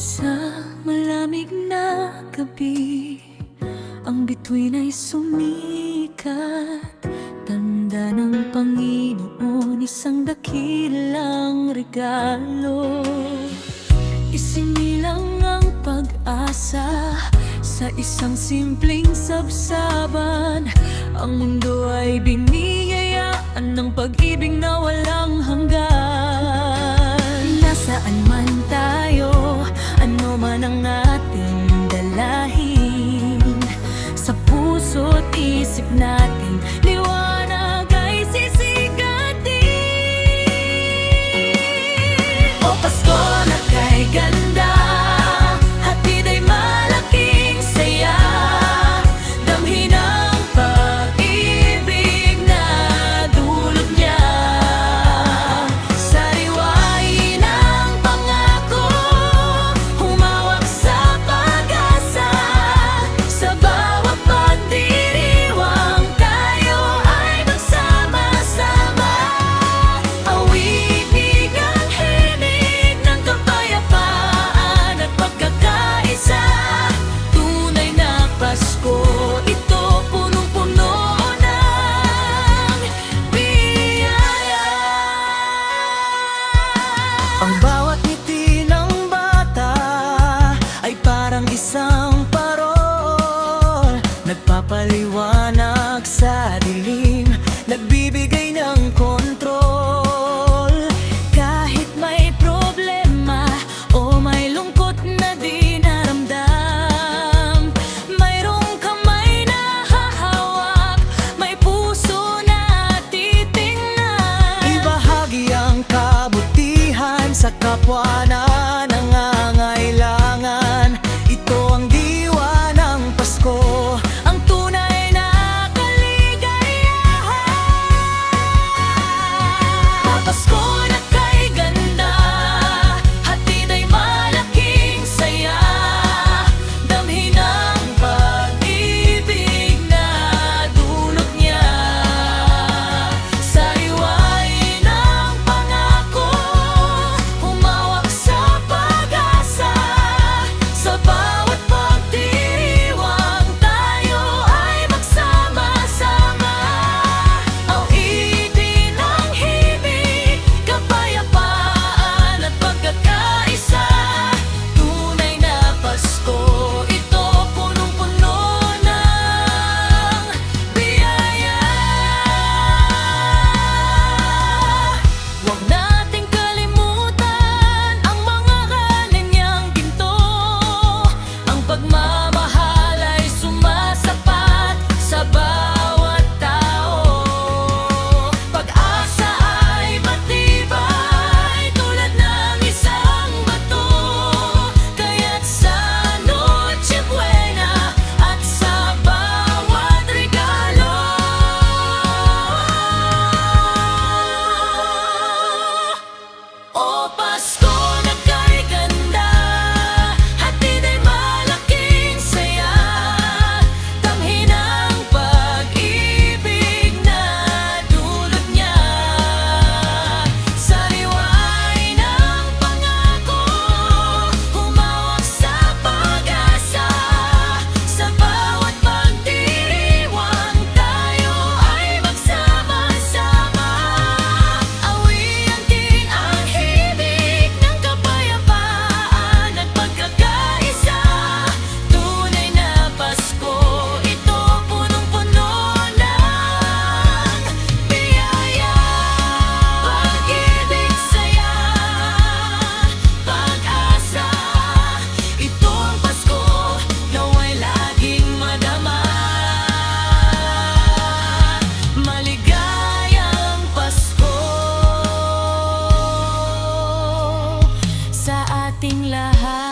Sa malamig na gabi Ang bituin ay sumikat. Handa ng Panginoon isang dakilang regalo. Isinilang ang pag-asa Sa isang simpleng sabsaban. Ang mundo ay biniyayaan ng pag-ibig na walang hanggan. Nasaan man tayo, ano man ang ating dalahin. Sa puso't isip natin gandang isang parol Nagpapaliwanag sa dilim Nagbibigay ng kontrol. Kahit may problema O may lungkot na di naramdam Mayroong kamay na hahawak May puso na titingnan. Ibahagi ang kabutihan sa kapwa ating lahat.